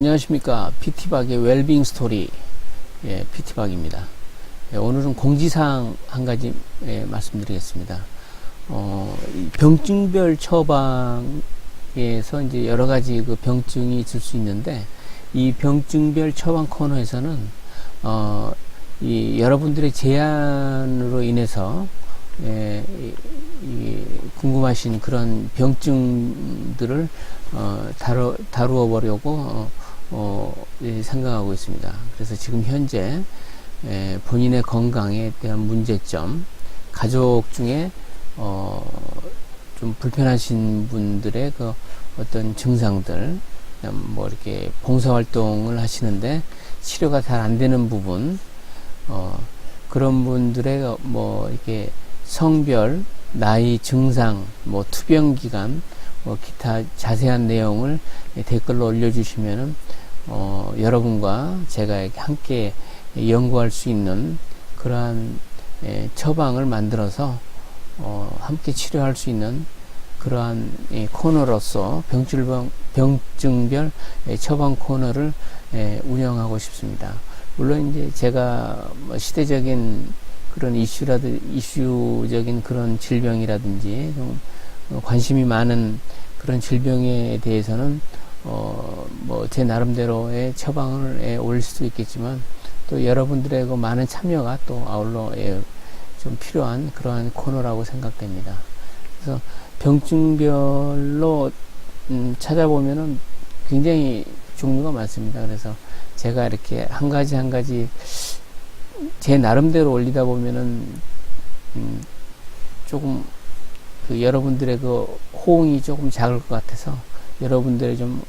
안녕하십니까. PT박의 웰빙 스토리. 예, PT박입니다. 예, 오늘은 공지사항 한 가지 예, 말씀드리겠습니다. 어, 이 병증별 처방에서 이제 여러 가지 그 병증이 있을 수 있는데 이 병증별 처방 코너에서는 어, 이 여러분들의 제안으로 인해서 예, 이, 이 궁금하신 그런 병증들을 어, 다루, 다루어 보려고 어, 어, 예, 생각하고 있습니다. 그래서 지금 현재 에, 본인의 건강에 대한 문제점, 가족 중에 어, 좀 불편하신 분들의 그 어떤 증상들, 뭐 이렇게 봉사활동을 하시는데 치료가 잘 안 되는 부분, 어, 그런 분들의 뭐 이렇게 성별, 나이, 증상, 뭐 투병 기간, 뭐 기타 자세한 내용을 댓글로 올려주시면은 어, 여러분과 제가 함께 연구할 수 있는 그러한 예, 처방을 만들어서 어, 함께 치료할 수 있는 그러한 이 코너로서 병질병, 병증별 예, 처방 코너를 예, 운영하고 싶습니다. 물론 이제 제가 뭐 시대적인 그런 이슈라든 이슈적인 그런 질병이라든지 좀 관심이 많은 그런 질병에 대해서는 어, 뭐, 제 나름대로의 처방을 예, 올릴 수도 있겠지만, 또 여러분들의 그 많은 참여가 또 아울러 예, 좀 필요한 그러한 코너라고 생각됩니다. 그래서 병증별로 음, 찾아보면은 굉장히 종류가 많습니다. 그래서 제가 이렇게 한 가지 한 가지 제 나름대로 올리다 보면은 음, 조금 그 여러분들의 그 호응이 조금 작을 것 같아서 여러분들의 좀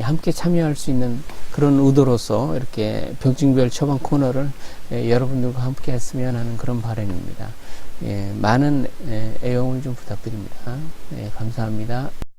함께 참여할 수 있는 그런 의도로서 이렇게 병증별 처방 코너를 예, 여러분들과 함께 했으면 하는 그런 바람입니다. 예, 많은 예, 애용을 좀 부탁드립니다. 예, 감사합니다.